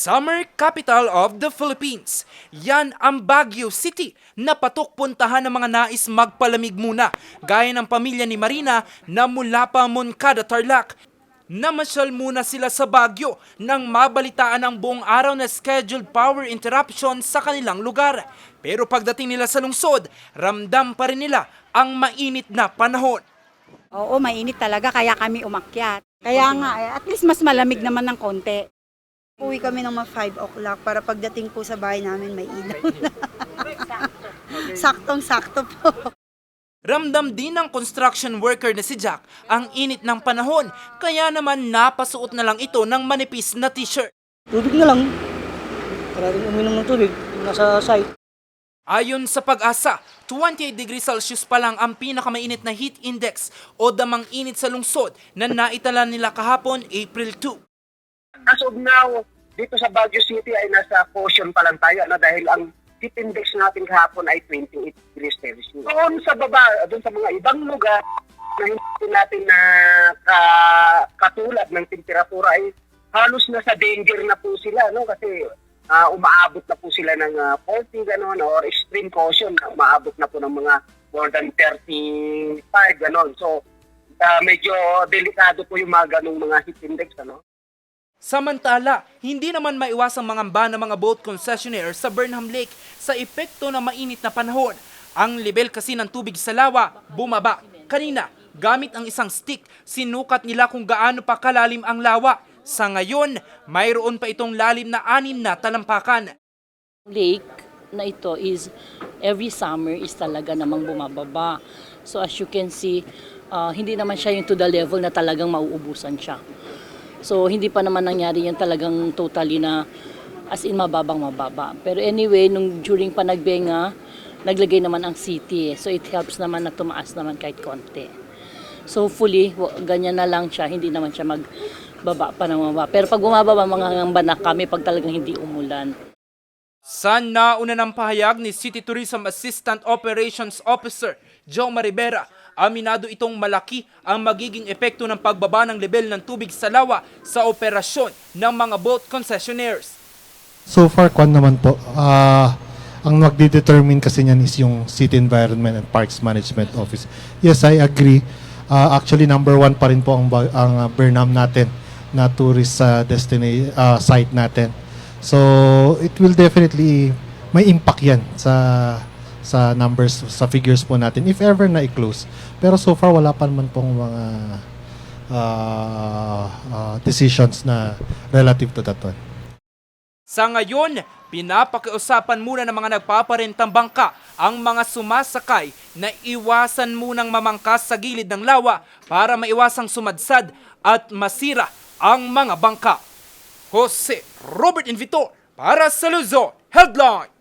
Summer capital of the Philippines. Yan ang Baguio City na patok puntahan ng mga nais magpalamig muna. Gaya ng pamilya ni Marina na mula pa Moncada, Tarlac. Namasyal muna sila sa Baguio nang mabalitaan ang buong araw na scheduled power interruption sa kanilang lugar. Pero pagdating nila sa lungsod, ramdam pa rin nila ang mainit na panahon. Oo, mainit talaga kaya kami umakyat. Kaya nga, eh, at least mas malamig naman ng konti. Uwi kami ng mga 5 o'clock para pagdating po sa bahay namin may ilaw na. Saktong-sakto po. Ramdam din ng construction worker na si Jack ang init ng panahon kaya naman napasuot na lang ito ng manipis na t-shirt. Tubig na lang. Para rin uminom ng tubig. Nasa site. Ayon sa pag-asa, 28 degrees Celsius pa lang ang pinakamainit na heat index o damang init sa lungsod na naitala nila kahapon April 2. As of now, dito sa Baguio City ay nasa caution pa lang tayo ano, dahil ang heat index natin kahapon ay 28 degrees Celsius. Doon sa baba, doon sa mga ibang lugar na hindi natin na ka- katulad ng temperatura ay halos nasa danger na po sila no kasi ah, umaabot na po sila ng ah, 40 gano'n or extreme caution na umaabot na po ng mga more than 35 gano'n. So ah, medyo delikado po yung mga ganong mga heat index ano. Samantala, hindi naman maiwasang mangamba ng mga boat concessionaire sa Burnham Lake sa epekto ng mainit na panahon. Ang level kasi ng tubig sa lawa bumaba. Kanina, gamit ang isang stick, sinukat nila kung gaano pa kalalim ang lawa. Sa ngayon, mayroon pa itong lalim na anim na talampakan. lake na ito is every summer is talaga namang bumababa. So as you can see, uh, hindi naman siya yung to the level na talagang mauubusan siya. So hindi pa naman nangyari yan talagang totally na as in mababang mababa. Pero anyway, nung during panagbenga, naglagay naman ang city. So it helps naman na tumaas naman kahit konti. So hopefully, ganyan na lang siya, hindi naman siya magbaba pa ng mababa. Pero pag bumababa, mga ngamba na kami pag talagang hindi umulan. Sa nauna ng pahayag ni City Tourism Assistant Operations Officer Joe Maribera, aminado itong malaki ang magiging epekto ng pagbaba ng level ng tubig sa lawa sa operasyon ng mga boat concessionaires. So far, kwan naman po, ah, ang magdidetermine kasi niyan is yung City Environment and Parks Management Office. Yes, I agree. Ah, actually, number one pa rin po ang, ang ah, Burnham natin na tourist sa destination site natin. So, it will definitely, may impact yan sa sa numbers, sa figures po natin, if ever na i-close. Pero so far, wala pa naman pong mga ah, ah, decisions na relative to that one. Sa ngayon, pinapakiusapan muna ng mga nagpaparentang bangka ang mga sumasakay na iwasan munang mamangkas sa gilid ng lawa para maiwasang sumadsad at masira ang mga bangka. Jose Robert Invitor para sa Luzon Headline!